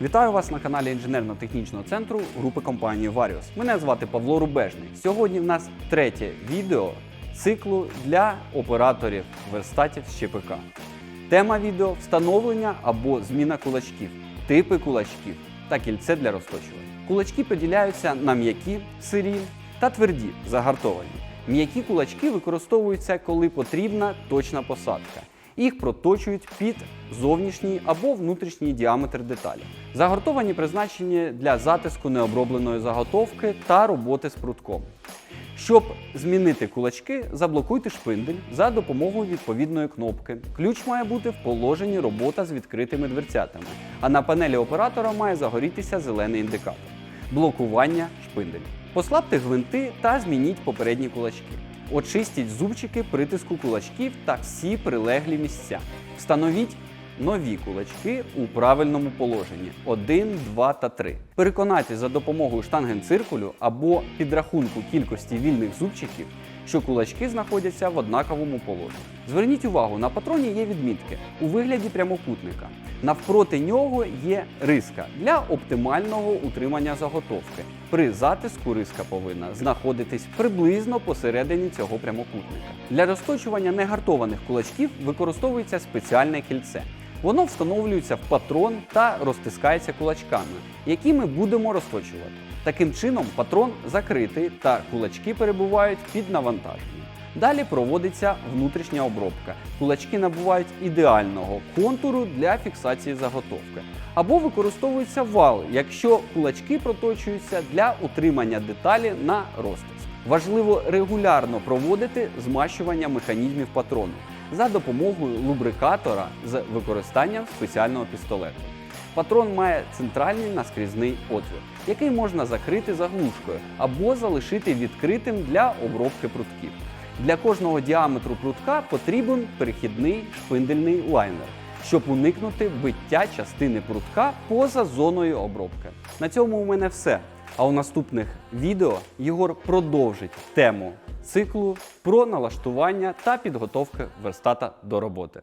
Вітаю вас на каналі інженерно-технічного центру групи компанії Varius. Мене звати Павло Рубежний. Сьогодні в нас третє відео циклу для операторів верстатів з ЧПК. Тема відео встановлення або зміна кулачків, типи кулачків та кільце для розточування. Кулачки поділяються на м'які, сирі та тверді, загартовані. М'які кулачки використовуються, коли потрібна точна посадка. Їх проточують під зовнішній або внутрішній діаметр деталі. Загортовані призначені для затиску необробленої заготовки та роботи з прутком. Щоб змінити кулачки, заблокуйте шпиндель за допомогою відповідної кнопки. Ключ має бути в положенні робота з відкритими дверцятами, а на панелі оператора має загорітися зелений індикатор. Блокування шпинделю. Послабте гвинти та змініть попередні кулачки. Очистіть зубчики притиску кулачків та всі прилеглі місця. Встановіть нові кулачки у правильному положенні 1, 2 та 3. Переконайтесь за допомогою штангенциркулю або підрахунку кількості вільних зубчиків, що кулачки знаходяться в однаковому положенні. Зверніть увагу, на патроні є відмітки у вигляді прямокутника. Навпроти нього є риска для оптимального утримання заготовки. При затиску риска повинна знаходитись приблизно посередині цього прямокутника. Для розточування негартованих кулачків використовується спеціальне кільце. Воно встановлюється в патрон та розтискається кулачками, які ми будемо розточувати. Таким чином, патрон закритий та кулачки перебувають під навантаженням. Далі проводиться внутрішня обробка. Кулачки набувають ідеального контуру для фіксації заготовки. Або використовується вал, якщо кулачки проточуються для утримання деталі на розтиск. Важливо регулярно проводити змащування механізмів патрону за допомогою лубрикатора з використанням спеціального пістолету. Патрон має центральний наскрізний отвір, який можна закрити заглушкою або залишити відкритим для обробки прутків. Для кожного діаметру прутка потрібен перехідний шпиндельний лайнер, щоб уникнути биття частини прутка поза зоною обробки. На цьому у мене все. А у наступних відео Єгор продовжить тему циклу про налаштування та підготовки верстата до роботи.